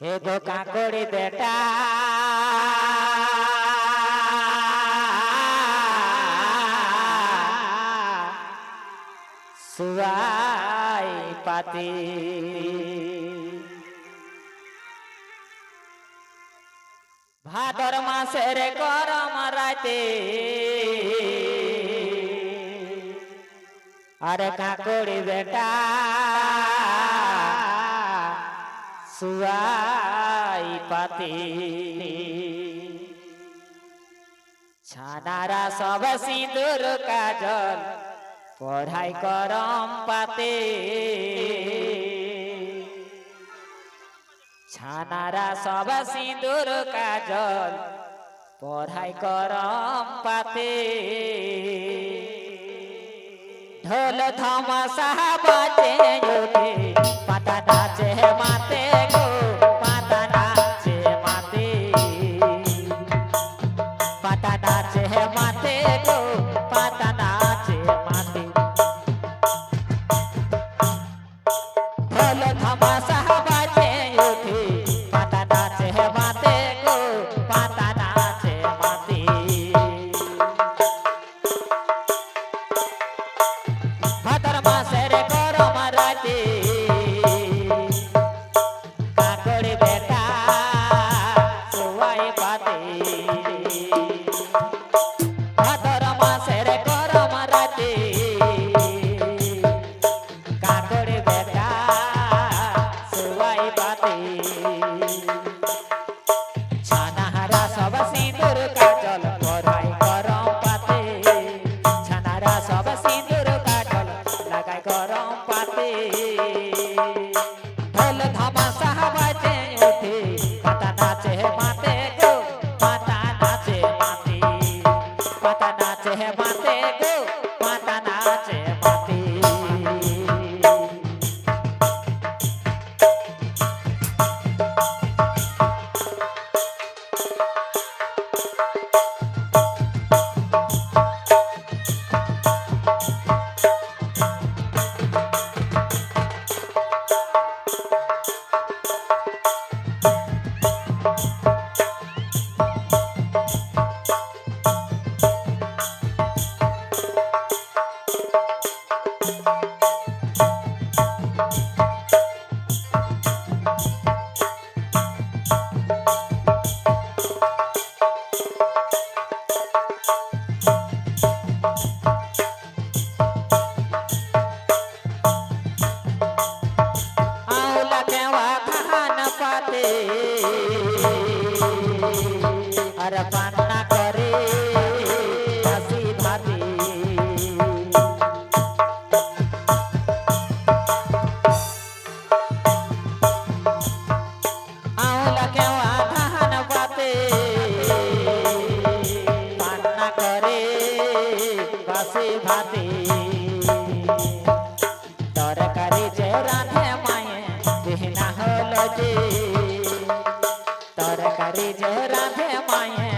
হে ধোকা করে বেটা। সুরাই পাতি। ভাদর মাসের গরম রাতে আরে কাকড়ি বেটা। সুরাই পাতে। ছানারা সব সিঁদুর কাজল পড়াই করম পাতে। ছানারা সব সিঁদুর কাজল পড়াই করম পাতে। ঢোল থমা সাহাবাজে হ্যাঁ, হেমাতে नाचे है माता नाचे माते। तोर करे जे राधे माये देहना होलो जे যে রাধে মায়ে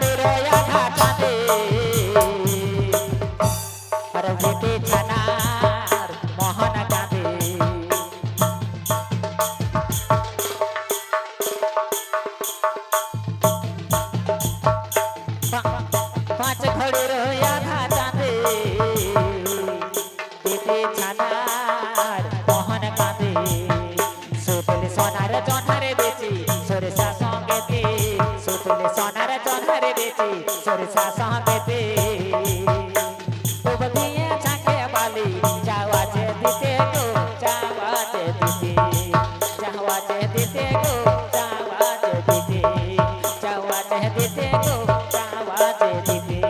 ঘড়ির আধা চাঁদে ডুব দিয়ে ছাঁকে বালি যাওয়া যে দিতে গো যাওয়া যে দিতে। যাওয়া যে দিতে গো যাওয়া যে দিতে। যাওয়া যে দিতে গো যাওয়া যে দিতে যাওয়া যে দিতে।